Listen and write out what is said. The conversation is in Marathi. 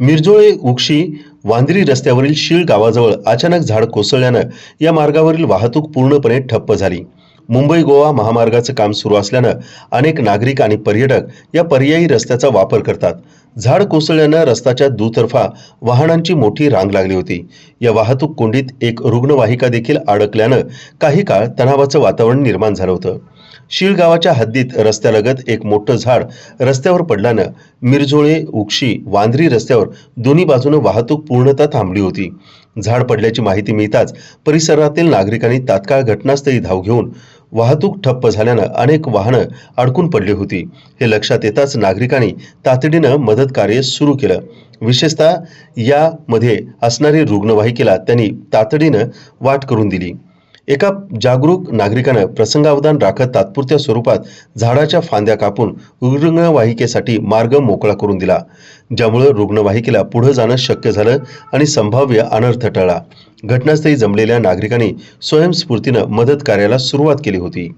मिरजोळे उक्षी वांद्री रस्त्यावरील शीळ गावाजवळ अचानक झाड कोसळल्यानं या मार्गावरील वाहतूक पूर्णपणे ठप्प झाली. मुंबई गोवा महामार्गाचं काम सुरू असल्यानं अनेक नागरिक आणि पर्यटक या पर्यायी रस्त्याचा वापर करतात. झाड कोसळल्यानं रस्त्याच्या दुतर्फा वाहनांची मोठी रांग लागली होती. या वाहतूक कोंडीत एक रुग्णवाहिका देखील अडकल्यानं काही काळ तणावाचं वातावरण निर्माण झालं होतं. शीळ गावाच्या हद्दीत रस्त्यालगत एक मोठं झाड रस्त्यावर पडल्यानं मिरझोळे उक्षी वांद्री रस्त्यावर दोन्ही बाजूनं वाहतूक पूर्णतः थांबली होती. झाड पडल्याची माहिती मिळताच परिसरातील नागरिकांनी तात्काळ घटनास्थळी धाव घेऊन वाहतूक ठप्प झाल्यानं अनेक वाहनं अडकून पडली होती. हे लक्षात येताच नागरिकांनी तातडीनं मदत कार्य सुरू केलं. विशेषतः यामध्ये असणारी रुग्णवाहिकेला त्यांनी तातडीनं वाट करून दिली. एका जागरूक नागरिकानं प्रसंगावधान राखत तात्पुरत्या स्वरूपात झाडाच्या फांद्या कापून रुग्णवाहिकेसाठी मार्ग मोकळा करून दिला ज्यामुळं रुग्णवाहिकेला पुढे जाणं शक्य झालं आणि संभाव्य अनर्थ टळला. घटनास्थळी जमलेल्या नागरिकांनी स्वयंस्फूर्तीनं मदत कार्याला सुरुवात केली होती.